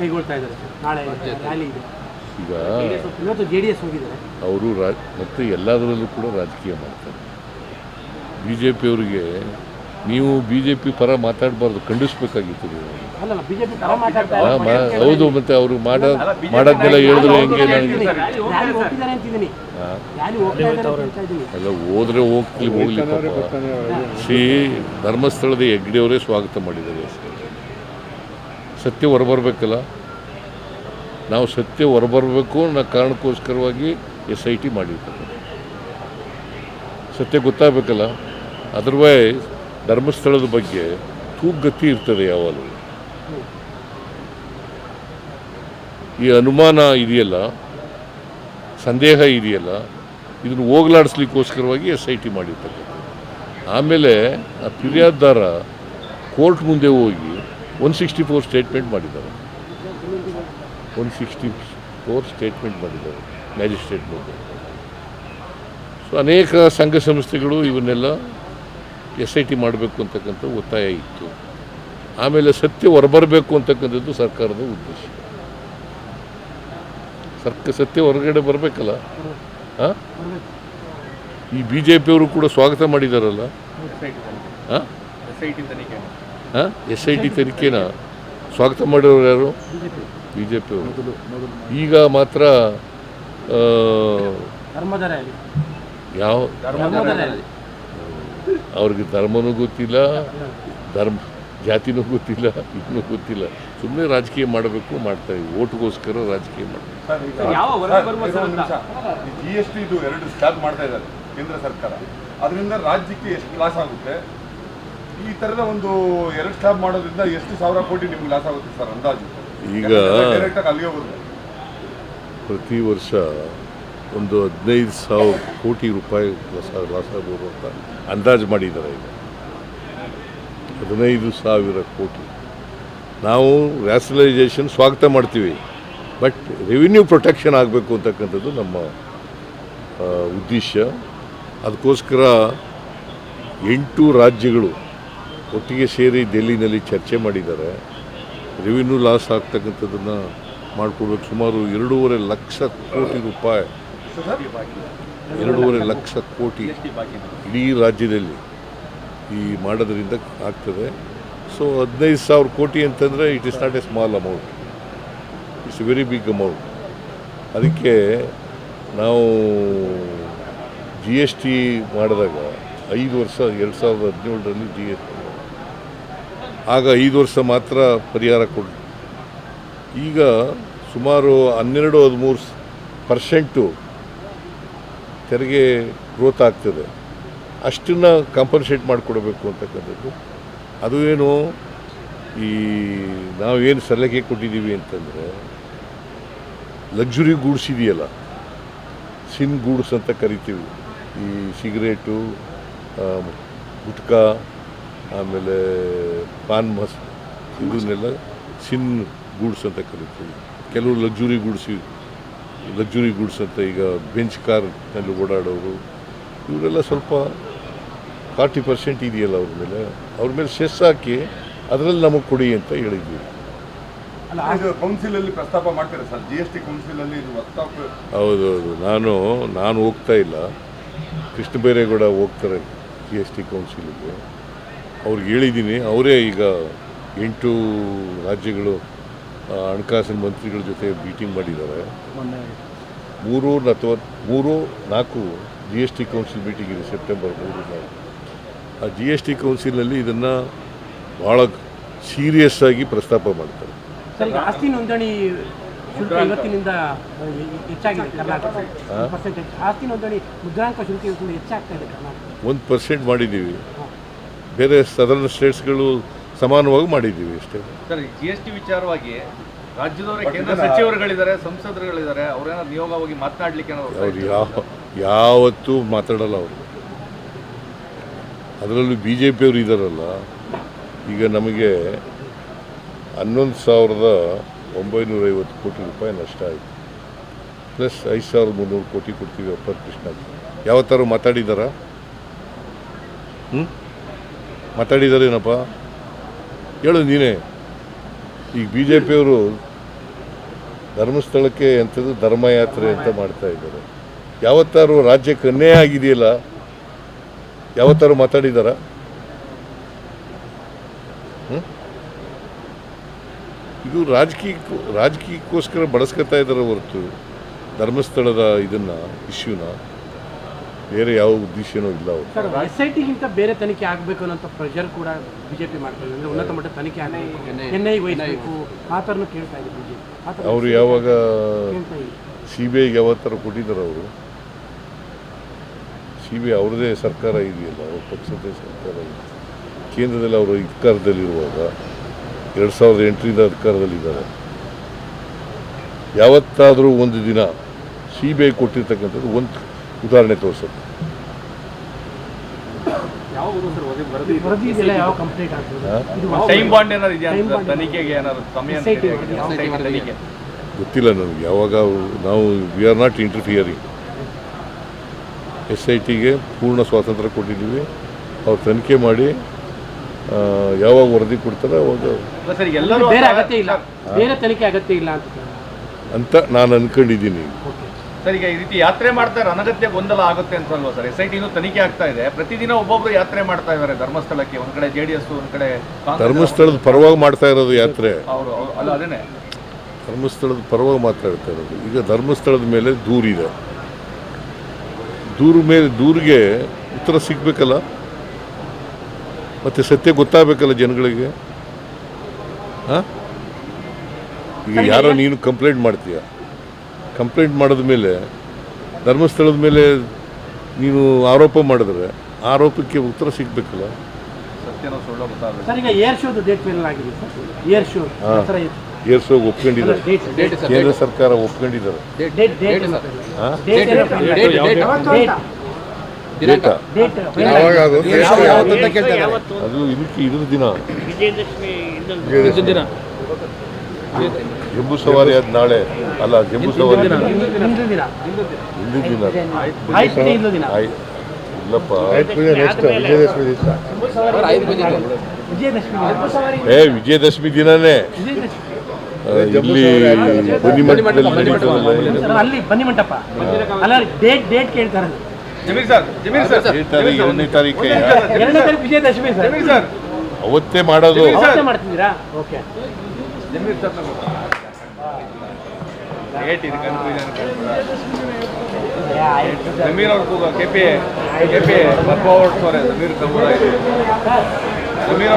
ಕೈಗೊಳ್ತಾ ಇದ್ದಾರೆ. ನಾಳೆ ರ್ಯಾಲಿ ಇದೆ. ಈಗ ಇವತ್ತು ಜೆ ಡಿ ಎಸ್ ಹೋಗಿದ್ದಾರೆ. ಅವರು ರಾ ಮತ್ತು ಎಲ್ಲದರಲ್ಲೂ ಕೂಡ ರಾಜಕೀಯ ಮಾಡ್ತಾರೆ. ಬಿ ಜೆ ಪಿಯವರಿಗೆ ನೀವು ಬಿ ಜೆ ಪಿ ಪರ ಮಾತಾಡಬಾರ್ದು. ಖಂಡಿಸ್ಬೇಕಾಗಿತ್ತು ನೀವು. ಹೌದು ಮತ್ತೆ ಅವರು ಮಾಡ ಮಾಡೋದನ್ನೆಲ್ಲ ಹೇಳಿದ್ರೆ ಹೆಂಗೆ ಎಲ್ಲ ಹೋದ್ರೆ ಹೋಗ್ಲಿ ಹೋಗ್ಲಿ ಶ್ರೀ ಧರ್ಮಸ್ಥಳದ ಹೆಗ್ಡೆಯವರೇ ಸ್ವಾಗತ ಮಾಡಿದ್ದಾರೆ ಸತ್ಯ ಹೊರಬರ್ಬೇಕಲ್ಲ? ನಾವು ಸತ್ಯ ಹೊರಬರಬೇಕು ಅನ್ನೋ ಕಾರಣಕ್ಕೋಸ್ಕರವಾಗಿ ಎಸ್ ಐ ಟಿ ಮಾಡಿರ್ತಾರೆ. ಸತ್ಯ ಗೊತ್ತಾಗಬೇಕಲ್ಲ? ಅದರ್ವೈಸ್ ಧರ್ಮಸ್ಥಳದ ಬಗ್ಗೆ ತೂಗ್ಗತಿ ಇರ್ತದೆ ಯಾವಾಗಲೂ. ಈ ಅನುಮಾನ ಇದೆಯಲ್ಲ? ಸಂದೇಹ ಇದೆಯಲ್ಲ? ಇದನ್ನು ಹೋಗಲಾಡಿಸ್ಲಿಕ್ಕೋಸ್ಕರವಾಗಿ ಎಸ್ ಐ ಟಿ ಮಾಡಿರ್ತಕ್ಕಂಥ ಆಮೇಲೆ ಆ ಫಿರ್ಯಾದಾರ ಕೋರ್ಟ್ ಮುಂದೆ ಹೋಗಿ ಒನ್ ಸಿಕ್ಸ್ಟಿ ಫೋರ್ ಸ್ಟೇಟ್ಮೆಂಟ್ ಮಾಡಿದ್ದಾರೆ. ಒನ್ ಸಿಕ್ಸ್ಟಿ ಫೋರ್ ಸ್ಟೇಟ್ಮೆಂಟ್ ಮಾಡಿದ್ದಾರೆ ಮ್ಯಾಜಿಸ್ಟ್ರೇಟ್ ಬಗ್ಗೆ. ಸೊ ಅನೇಕ ಸಂಘ ಸಂಸ್ಥೆಗಳು ಇವನ್ನೆಲ್ಲ ಎಸ್ ಐ ಟಿ ಮಾಡಬೇಕು ಅಂತಕ್ಕಂಥ ಒತ್ತಾಯ ಇತ್ತು. ಆಮೇಲೆ ಸತ್ಯ ಹೊರಬರಬೇಕು ಅಂತಕ್ಕಂಥದ್ದು ಸರ್ಕಾರದ ಉದ್ದೇಶ. ಸರ್ಕ ಸತ್ಯ ಹೊರಗಡೆ ಬರಬೇಕಲ್ಲ? ಹಾಂ ಈ ಬಿ ಜೆ ಪಿಯವರು ಕೂಡ ಸ್ವಾಗತ ಮಾಡಿದಾರಲ್ಲ? ಹಾಂ ಹಾಂ? ಎಸ್ ಐ ಟಿ ತನಿಖೆನ? ಸ್ವಾಗತ ಮಾಡಿರೋರು ಯಾರು? ಬಿ ಜೆ ಪಿಯವರು ಈಗ ಮಾತ್ರ ಯಾವ? ಅವ್ರಿಗೆ ಧರ್ಮನೂ ಗೊತ್ತಿಲ್ಲ ಧರ್ಮ ಜಾತಿನೂ ಗೊತ್ತಿಲ್ಲ ಇನ್ನೂ ಗೊತ್ತಿಲ್ಲ. ಸುಮ್ಮನೆ ರಾಜಕೀಯ ಮಾಡಬೇಕು ಮಾಡ್ತಾರೆ ಓಟ್ಗೋಸ್ಕರ ರಾಜಕೀಯ ಮಾಡಬೇಕು ಸರ್, ಯಾವ ಹೊರಗೆ ಬರುವ ಸರ್, ಒಂದು ಸಂಬಂಧ? ಜಿ ಎಸ್ ಟಿ ಇದು ಎರಡು ಸ್ಲ್ಯಾಬ್ ಮಾಡ್ತಾ ಇದ್ದಾರೆ ಕೇಂದ್ರ ಸರ್ಕಾರ. ಅದರಿಂದ ರಾಜ್ಯಕ್ಕೆ ಎಷ್ಟು ಲಾಸ್ ಆಗುತ್ತೆ? ಈ ತರದ ಒಂದು ಎರಡು ಸ್ಟಾಪ್ ಮಾಡೋದ್ರಿಂದ ಎಷ್ಟು ಸಾವಿರ ಕೋಟಿ ನಿಮ್ಗೆ ಲಾಸ್ ಆಗುತ್ತೆ ಸರ್ ಅಂದಾಜು? ಈಗ ಅಲ್ಲಿಗೆ ಹೋಗುತ್ತೆ ಪ್ರತಿ ವರ್ಷ ಒಂದು ಹದಿನೈದು ಸಾವಿರ ಕೋಟಿ ರೂಪಾಯಿ ಲಾಸ್ ಲಾಸ್ ಆಗ್ಬೋದು ಅಂತ ಅಂದಾಜು ಮಾಡಿದ್ದಾರೆ ಈಗ. ಹದಿನೈದು ಸಾವಿರ ಕೋಟಿ. ನಾವು ರ್ಯಾಷನಲೈಸೇಷನ್ ಸ್ವಾಗತ ಮಾಡ್ತೀವಿ. ಬಟ್ ರೆವಿನ್ಯೂ ಪ್ರೊಟೆಕ್ಷನ್ ಆಗಬೇಕು ಅಂತಕ್ಕಂಥದ್ದು ನಮ್ಮ ಉದ್ದೇಶ. ಅದಕ್ಕೋಸ್ಕರ ಎಂಟು ರಾಜ್ಯಗಳು ಒಟ್ಟಿಗೆ ಸೇರಿ ಡೆಲ್ಲಿನಲ್ಲಿ ಚರ್ಚೆ ಮಾಡಿದ್ದಾರೆ. ರೆವಿನ್ಯೂ ಲಾಸ್ ಆಗ್ತಕ್ಕಂಥದ್ದನ್ನು ಮಾಡಿಕೊಡ್ಬೇಕು ಸುಮಾರು ಎರಡೂವರೆ ಲಕ್ಷ ಕೋಟಿ ರೂಪಾಯಿ. ಎರಡೂವರೆ ಲಕ್ಷ ಕೋಟಿ ಇಡೀ ರಾಜ್ಯದಲ್ಲಿ ಈ ಮಾಡೋದ್ರಿಂದ ಆಗ್ತದೆ. ಸೊ ಹದಿನೈದು ಸಾವಿರ ಕೋಟಿ ಅಂತಂದರೆ it is not a small amount it's a very big amount ಅದಕ್ಕೆ ನಾವು ಜಿ ಎಸ್ ಟಿ ಮಾಡಿದಾಗ ಐದು ವರ್ಷ, ಎರಡು ಸಾವಿರದ ಹದಿನೇಳರಲ್ಲಿ ಜಿ ಎಸ್ ಆಗ ಐದು ವರ್ಷ ಮಾತ್ರ ಪರಿಹಾರ ಕೊಡಲಿ ಈಗ ಸುಮಾರು ಹನ್ನೆರಡು, ಹದಿಮೂರು ಪರ್ಸೆಂಟು ತೆರಿಗೆ ಗ್ರೋತ್ ಆಗ್ತದೆ. ಅಷ್ಟನ್ನು ಕಾಂಪನ್ಸೇಟ್ ಮಾಡಿಕೊಡಬೇಕು ಅಂತಕ್ಕಂಥದ್ದು. ಅದು ಏನು? ಈ ನಾವೇನು ಸಲಹೆ ಕೊಟ್ಟಿದ್ದೀವಿ ಅಂತಂದರೆ ಲಕ್ಸುರಿ ಗೂಡ್ಸ್ ಇದೆಯಲ್ಲ ಸಿನ್ ಗೂಡ್ಸ್ ಅಂತ ಕರಿತೀವಿ. ಈ ಸಿಗರೇಟು ಗುಟ್ಕಾ ಆಮೇಲೆ ಪಾನ್ ಮಸ್ ಇದನ್ನೆಲ್ಲ ಸಿನ್ ಗೂಡ್ಸ್ ಅಂತ ಕರಿತೀವಿ. ಕೆಲವು ಲಕ್ಸುರಿ ಗೂಡ್ಸ್ ಲಕ್ಸುರಿ ಗೂಡ್ಸ್ ಅಂತ ಈಗ ಬೆಂಚ್ ಕಾರ್ನಲ್ಲಿ ಓಡಾಡೋರು ಇವರೆಲ್ಲ ಸ್ವಲ್ಪ ಫಾರ್ಟಿ ಪರ್ಸೆಂಟ್ ಇದೆಯಲ್ಲ ಅವ್ರ ಮೇಲೆ ಅವ್ರ ಮೇಲೆ ಸೆಸ್ ಹಾಕಿ ಅದರಲ್ಲಿ ನಮಗೆ ಕೊಡಿ ಅಂತ ಹೇಳಿದ್ವಿ ಕೌನ್ಸಿಲಲ್ಲಿ ಪ್ರಸ್ತಾಪ ಮಾಡ್ತಾರೆ ಸರ್ ಜಿ ಎಸ್ ಟಿ ಕೌನ್ಸಿಲಲ್ಲಿ ಹೌದೌದು ನಾನು ನಾನು ಹೋಗ್ತಾ ಇಲ್ಲ. ಕೃಷ್ಣ ಬೈರೇಗೌಡ ಹೋಗ್ತಾರೆ ಜಿ ಎಸ್ ಟಿ ಕೌನ್ಸಿಲಿಗೆ ಅವ್ರಿಗೆ ಹೇಳಿದ್ದೀನಿ. ಅವರೇ ಈಗ ಎಂಟು ರಾಜ್ಯಗಳು ಹಣಕಾಸಿನ ಮಂತ್ರಿಗಳ ಜೊತೆ ಮೀಟಿಂಗ್ ಮಾಡಿದ್ದಾರೆ. ಮೂರು ಅಥವಾ ಮೂರು ನಾಲ್ಕು G S T council meeting ಇದೆ ಸೆಪ್ಟೆಂಬರ್ ಮೂರು ನಾಲ್ಕು ಆ ಜಿ ಎಸ್ ಟಿ ಕೌನ್ಸಿಲ್ನಲ್ಲಿ ಇದನ್ನು ಭಾಳ ಸೀರಿಯಸ್ ಆಗಿ ಪ್ರಸ್ತಾಪ ಮಾಡ್ತಾರೆ. ಸರ್ ಆಸ್ತಿ ನೋಂದಣಿ ಶುಲ್ಕ ಇವತ್ತಿನಿಂದ ಹೆಚ್ಚಾಗಿದೆ ಕರ್ನಾಟಕ ಪರ್ಸೆಂಟೇಜ್ ಆಸ್ತಿ ನೋಂದಣಿ ಮುದ್ರಾಂಕ ಶುಲ್ಕ ಇವತ್ತಿನಿಂದ ಹೆಚ್ಚಾಗ್ತಾ ಇದೆ ಕರ್ನಾಟಕ ಒಂದು ಪರ್ಸೆಂಟ್ ಮಾಡಿದ್ದೀವಿ. ಬೇರೆ ಸದರ್ನ್ ಸ್ಟೇಟ್ಸ್ಗಳು ಸಮಾನವಾಗಿ ಮಾಡಿದ್ದೀವಿ ಅಷ್ಟೇ. ಸರ್ ಜಿ ಎಸ್ ಟಿ ವಿಚಾರವಾಗಿ ರಾಜ್ಯದವರ ಕೇಂದ್ರ ಸಚಿವರುಗಳಿದ್ದಾರೆ ಸಂಸದರುಗಳಿದ್ದಾರೆ ಅವ್ರೇನಾದ್ರು ನಿಯೋಗವಾಗಿ ಮಾತನಾಡ್ಲಿಕ್ಕೆ ಮಾತನಾಡಲಿಕ್ಕೆ ಅವ್ರು ಯಾವ ಯಾವತ್ತೂ ಮಾತಾಡಲ್ಲ ಅವರು. ಅದರಲ್ಲೂ ಬಿ ಜೆ ಪಿಯವರು ಇದ್ದಾರಲ್ಲ ಈಗ ನಮಗೆ ಹನ್ನೊಂದು ಸಾವಿರದ ಒಂಬೈನೂರ ಐವತ್ತು ಕೋಟಿ ರೂಪಾಯಿ ನಷ್ಟ ಆಯಿತು. ಪ್ಲಸ್ ಐದು ಸಾವಿರದ ಮುನ್ನೂರು ಕೋಟಿ ಕೊಡ್ತೀವಿ ಅಪ್ಪರ್ ಕೃಷ್ಣ ಯಾವತ್ತಾರು ಮಾತಾಡಿದಾರಾ? ಹ್ಞೂ ಮಾತಾಡಿದಾರೇನಪ್ಪ ಹೇಳು ನೀನೇ. ಈಗ ಬಿ ಜೆ ಪಿಯವರು ಧರ್ಮಸ್ಥಳಕ್ಕೆ ಎಂಥದ್ದು ಧರ್ಮಯಾತ್ರೆ ಅಂತ ಮಾಡ್ತಾ ಇದ್ದಾರೆ. ಯಾವತ್ತಾರು ರಾಜ್ಯಕ್ಕೆ ಅನ್ಯಾಯ ಆಗಿದೆಯಲ್ಲ, ಯಾವತ್ತಾರು ಮಾತಾಡಿದಾರ? ಇದು ರಾಜಕೀಯ, ರಾಜಕೀಯಕ್ಕೋಸ್ಕರ ಬಳಸ್ಕೊತಾ ಇದ್ದಾರೆ ಹೊರತು ಧರ್ಮಸ್ಥಳದ ಇದನ್ನು, ಇಶ್ಯೂನ. ಬೇರೆ ಯಾವ ಉದ್ದೇಶನೂ ಇಲ್ಲ ಅವರು. ಎಸ್ ಐ ಟಿಗಿಂತ ಬೇರೆ ತನಿಖೆ ಆಗಬೇಕು ಅನ್ನೋ ಪ್ರೆಷರ್ ಕೂಡ ಬಿಜೆಪಿ ಮಾಡ್ತಾರೆ ಅಂದ್ರೆ ಉನ್ನತ ಮಟ್ಟ ತನಿಖೆ ಆಗಬೇಕು. ಎನ್ ಐ ವಹಿಸಬೇಕು ಆ ಥರನೂ ಕೇಳ್ತಾ ಇದೆ ಬಿಜೆಪಿ. ಥರ ಅವರು ಯಾವಾಗ ಸಿ ಬಿ ಐಗೆ ಯಾವತ್ತಾರು ಕೊಟ್ಟಿದ್ದಾರೆ ಅವರು? ಸಿ ಬಿ ಐ ಅವ್ರದ್ದೇ ಸರ್ಕಾರ ಇದೆಯಲ್ಲ ಅವ್ರ ಪಕ್ಷದ ಸರ್ಕಾರ ಇದೆ. ಕೇಂದ್ರದಲ್ಲಿ ಅವರು ಅಧಿಕಾರದಲ್ಲಿರುವಾಗ ಎರಡು ಸಾವಿರದ ಎಂಟರಿಂದ ಅಧಿಕಾರದಲ್ಲಿದ್ದಾರೆ. ಯಾವತ್ತಾದರೂ ಒಂದು ದಿನ ಸಿ ಬಿ ಐ ಕೊಟ್ಟಿರ್ತಕ್ಕಂಥದ್ದು ಒಂದು ಉದಾಹರಣೆ ತನಿಖೆ ಗೊತ್ತಿಲ್ಲ ನನಗೆ ಯಾವಾಗ ನಾವು we are not interfering S I ಟಿಗೆ ಪೂರ್ಣ ಸ್ವಾತಂತ್ರ್ಯ ಕೊಟ್ಟಿದ್ದೀವಿ. ಅವ್ರು ತನಿಖೆ ಮಾಡಿ ಯಾವಾಗ ವರದಿ ಕೊಡ್ತಾರೆ ಅವಾಗ ಅಲ್ಲ ಸರ್ ಎಲ್ಲರೂ ಬೇರೆ ಅಗತ್ಯ ಇಲ್ಲ. ಬೇರೆ ತನಿಖೆ ಅಗತ್ಯ ಇಲ್ಲ ಅಂತ ಅಂತ ನಾನು ಅನ್ಕೊಂಡಿದ್ದೀನಿ. ಸರ್ ಈಗ ಈ ರೀತಿ ಯಾತ್ರೆ ಮಾಡ್ತಾರೆ ಅನಗತ್ಯ ಗೊಂದಲ ಆಗುತ್ತೆ ಅಂತ ಅಲ್ವಾ ಸರ್ ಎಸ್ ಐ ಟಿನೂ ತನಿಖೆ ಆಗ್ತಾ ಇದೆ. ಪ್ರತಿದಿನ ಒಬ್ಬೊಬ್ರು ಯಾತ್ರೆ ಮಾಡ್ತಾ ಇದ್ದಾರೆ ಧರ್ಮಸ್ಥಳಕ್ಕೆ. ಒಂದ್ ಕಡೆ ಜೆ ಡಿ ಎಸ್ ಒಂದ್ ಕಡೆ ಧರ್ಮಸ್ಥಳದ ಪರವಾಗಿ ಮಾಡ್ತಾ ಇರೋದು ಯಾತ್ರೆ. ಅವರು ಅಲ್ಲ ಅದೇನೆ. ಧರ್ಮಸ್ಥಳದ ಪರವಾಗಿ ಮಾತಾಡ್ತಾ ಇರೋದು ಈಗ ಧರ್ಮಸ್ಥಳದ ಮೇಲೆ ದೂರಿದೆ ದೂರ ಮೇಲೆ ದೂರಿಗೆ ಉತ್ತರ ಸಿಗ್ಬೇಕಲ್ಲ? ಮತ್ತೆ ಸತ್ಯ ಗೊತ್ತಾಗಬೇಕಲ್ಲ ಜನಗಳಿಗೆ? ಹಾಂ? ಈಗ ಯಾರೋ ನೀನು ಕಂಪ್ಲೇಂಟ್ ಮಾಡ್ತೀಯ? ಕಂಪ್ಲೇಂಟ್ ಮಾಡಿದ ಮೇಲೆ ಧರ್ಮಸ್ಥಳದ ಮೇಲೆ ನೀವು ಆರೋಪ ಮಾಡಿದ್ರೆ ಆರೋಪಕ್ಕೆ ಉತ್ತರ ಸಿಗ್ಬೇಕಲ್ಲ? ಸತ್ಯನೋ ಸುಳ್ಳೋ ಗೊತ್ತಾಗಬೇಕು. ಸರ್ ಈಗ ಏರ್ ಶೋಗೆ ಡೇಟ್ ಫೈನಲ್ ಆಗಿದೆ ಸರ್. ಏರ್ ಶೋ ಹಾ. ದಸರಾ ಏರ್ಸೋಗಿ ಒಪ್ಕೊಂಡಿದ್ದಾರೆ. ಕೇಂದ್ರ ಸರ್ಕಾರ ಒಪ್ಕೊಂಡಿದ್ದಾರೆ. ಡೇಟ್ ಡೇಟ್ ಡೇಟ್ ಡೇಟ್ ಯಾವಾಗ ಅದು? ಇದಕ್ಕೆ ಇದ್ರ ದಿನ. ವಿಜಯದಶಮಿ ದಿನ. ಜಂಬೂ ಸವಾರಿ ಅದು ನಾಳೆ. ಅಲ್ಲ ಜಂಬೂ ಸವಾರಿ ದಿನ. ಹಿಂದೂ ದಿನ. ಹಿಂದಿನ ದಿನ. ಇಲ್ಲಪ್ಪ. ವಿಜಯದಶಮಿ ಏ ವಿಜಯದಶಮಿ ದಿನನೇ. ಇಲ್ಲಿ ಬನ್ನಿ ಮಂಟಪ ಅಲ್ಲ ಡೇಟ್ ಡೇಟ್ ಕೇಳ್ತಾರೆ. ಎರಡನೇ ತಾರೀಕೆ ವಿಜಯದಶಮಿ ಸರ್. ಜಮೀರ್ ಸರ್. ಅವತ್ತೇ ಮಾಡೋದು. ಸರ್ ಏಟ್ ಇದು ಕನ್ಫ್ಯೂಷನ್ ಜಮೀರ್ ಅವ್ರ ಕೂಗ ಕೆ ಪಿ ಕೆ ಪಿ ಪಪ್ಪ ಹೊರಡ್ಸೋರೆ ಜಮೀರ್ ಜಮೀರ್